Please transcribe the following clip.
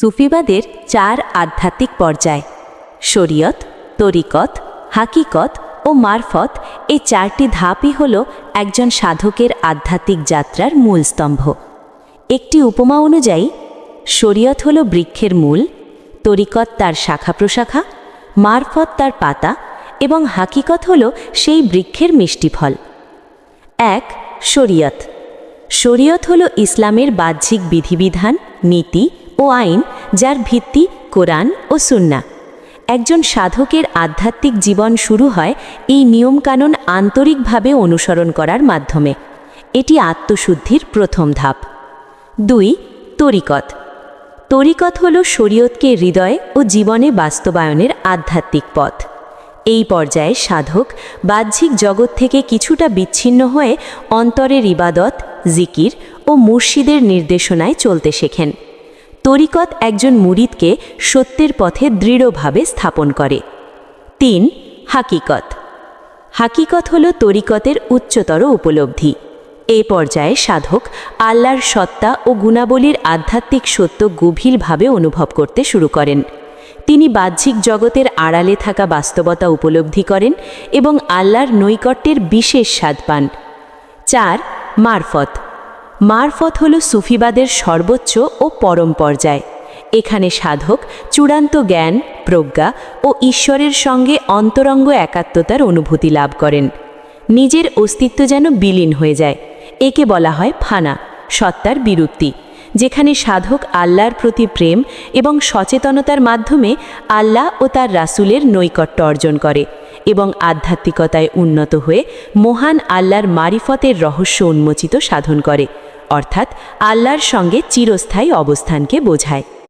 সুফিবাদের চার আধ্যাত্মিক পর্যায়, শরীয়ত, তরিকত, হাকিকত ও মারফত এই চারটি ধাপই হল একজন সাধকের আধ্যাত্মিক যাত্রার মূল স্তম্ভ। একটি উপমা অনুযায়ী, শরীয়ত হল বৃক্ষের মূল, তরিকত তার শাখা প্রশাখা মারফত তার পাতা এবং হাকিকত হল সেই বৃক্ষের মিষ্টি ফল এক, শরীয়ত। শরীয়ত হল ইসলামের বাহ্যিক বিধিবিধান, নীতি ও আইন যার ভিত্তি কোরআন ও সুন্না। একজন সাধকের আধ্যাত্মিক জীবন শুরু হয় এই নিয়মকানুন আন্তরিকভাবে অনুসরণ করার মাধ্যমে। এটি আত্মশুদ্ধির প্রথম ধাপ। দুই, তরিকত। তরিকত হল শরীয়তকে হৃদয় ও জীবনে বাস্তবায়নের আধ্যাত্মিক পথ। এই পর্যায়ে সাধক বাহ্যিক জগৎ থেকে কিছুটা বিচ্ছিন্ন হয়ে অন্তরের ইবাদত, জিকির ও মুর্শিদের নির্দেশনায় চলতে শেখেন। তরিকত একজন মুরিদকে সত্যের পথে দৃঢ়ভাবে স্থাপন করে। তিন, হাকিকত। হাকিকত হল তরিকতের উচ্চতর উপলব্ধি। এই পর্যায়ে সাধক আল্লাহর সত্তা ও গুণাবলীর আধ্যাত্মিক সত্য গভীরভাবে অনুভব করতে শুরু করেন। তিনি বাহ্যিক জগতের আড়ালে থাকা বাস্তবতা উপলব্ধি করেন এবং আল্লাহর নৈকট্যের বিশেষ স্বাদ পান। চার, মারফত। মারফত হল সুফিবাদের সর্বোচ্চ ও পরম পর্যায়। এখানে সাধক, চূড়ান্ত জ্ঞান, প্রজ্ঞা ও ঈশ্বরের সঙ্গে অন্তরঙ্গ একাত্মতার অনুভূতি লাভ করেন। নিজের অস্তিত্ব যেন বিলীন হয়ে যায়। একে বলা হয় ফানা, সত্তার বিরুক্তি যেখানে সাধক আল্লাহর প্রতি প্রেম এবং সচেতনতার মাধ্যমে আল্লাহ ও তার রাসুলের নৈকট্য অর্জন করে এবং আধ্যাত্মিকতায় উন্নত হয়ে মহান আল্লাহর মারিফতের রহস্য উন্মোচিত সাধন করে। অর্থাৎ আল্লাহর সঙ্গে চিরস্থায়ী অবস্থানকে বোঝায়।